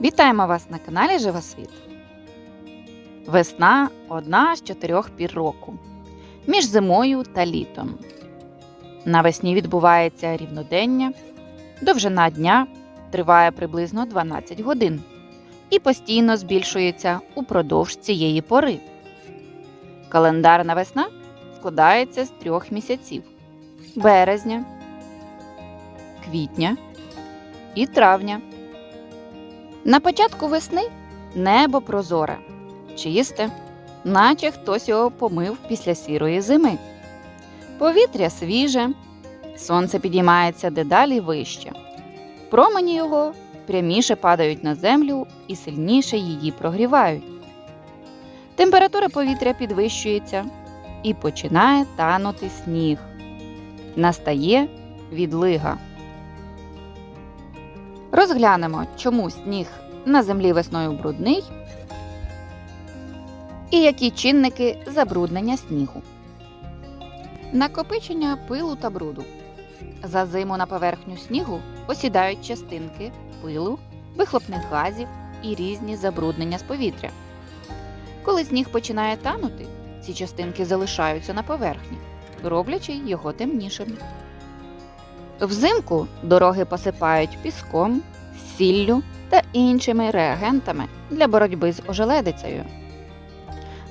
Вітаємо вас на каналі Живосвіт. Весна одна з чотирьох пір року між зимою та літом. Навесні відбувається рівнодення, довжина дня триває приблизно 12 годин і постійно збільшується упродовж цієї пори. Календарна весна складається з трьох місяців березня, квітня і травня. На початку весни небо прозоре, чисте, наче хтось його помив після сірої зими. Повітря свіже, сонце підіймається дедалі вище. Промені його пряміше падають на землю і сильніше її прогрівають. Температура повітря підвищується і починає танути сніг. Настає відлига. Розглянемо, чому сніг на землі весною брудний і які чинники забруднення снігу. Накопичення пилу та бруду. За зиму на поверхню снігу осідають частинки пилу, вихлопних газів і різні забруднення з повітря. Коли сніг починає танути, ці частинки залишаються на поверхні, роблячи його темнішим. Взимку дороги посипають піском, сіллю та іншими реагентами для боротьби з ожеледицею.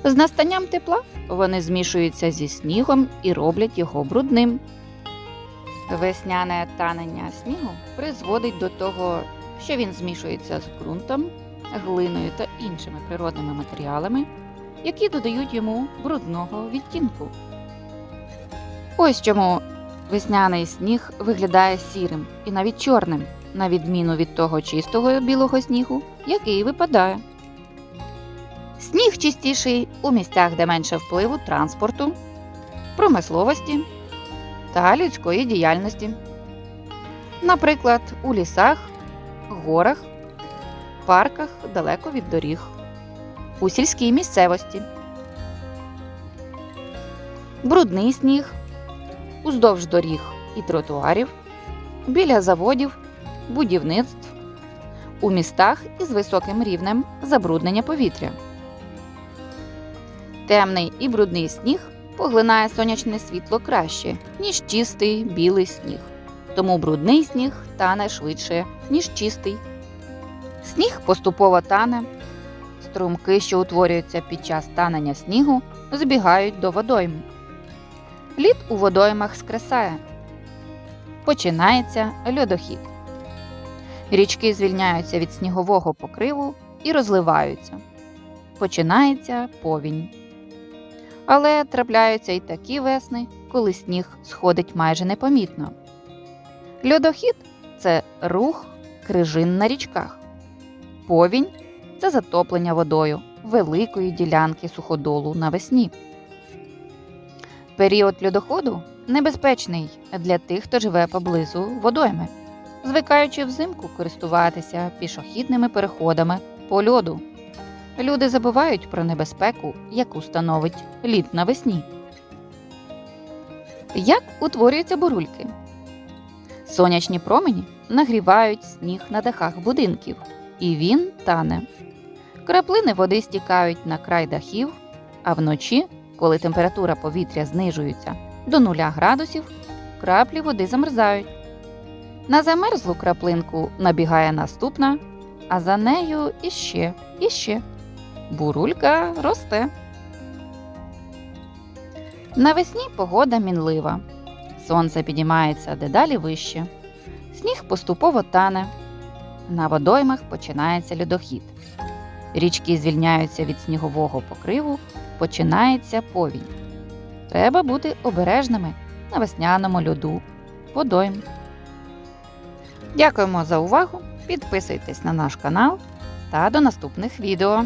З настанням тепла вони змішуються зі снігом і роблять його брудним. Весняне танення снігу призводить до того, що він змішується з ґрунтом, глиною та іншими природними матеріалами, які додають йому брудного відтінку. Ось чому Весняний сніг виглядає сірим і навіть чорним, на відміну від того чистого білого снігу, який випадає. Сніг чистіший у місцях, де менше впливу транспорту, промисловості та людської діяльності. Наприклад, у лісах, горах, парках далеко від доріг, у сільській місцевості. Брудний сніг уздовж доріг і тротуарів, біля заводів, будівництв, у містах із високим рівнем забруднення повітря. Темний і брудний сніг поглинає сонячне світло краще, ніж чистий білий сніг. Тому брудний сніг тане швидше, ніж чистий. Сніг поступово тане. Струмки, що утворюються під час танення снігу, збігають до водойм. Лід у водоймах скресає. Починається льодохід. Річки звільняються від снігового покриву і розливаються. Починається повінь. Але трапляються й такі весни, коли сніг сходить майже непомітно. Льодохід це рух крижин на річках. Повінь це затоплення водою великої ділянки суходолу навесні. Період льодоходу небезпечний для тих, хто живе поблизу водойми, звикаючи взимку користуватися пішохідними переходами по льоду. Люди забувають про небезпеку, яку становить лід навесні. Як утворюються бурульки? Сонячні промені нагрівають сніг на дахах будинків, і він тане. Краплини води стікають на край дахів, а вночі коли температура повітря знижується до 0 градусів, краплі води замерзають. На замерзлу краплинку набігає наступна, а за нею іще, іще. Бурулька росте. Навесні погода мінлива. Сонце підіймається дедалі вище. Сніг поступово тане. На водоймах починається льодохід. Річки звільняються від снігового покриву починається повінь. Треба бути обережними на весняному льоду водойм. Дякуємо за увагу! Підписуйтесь на наш канал та до наступних відео.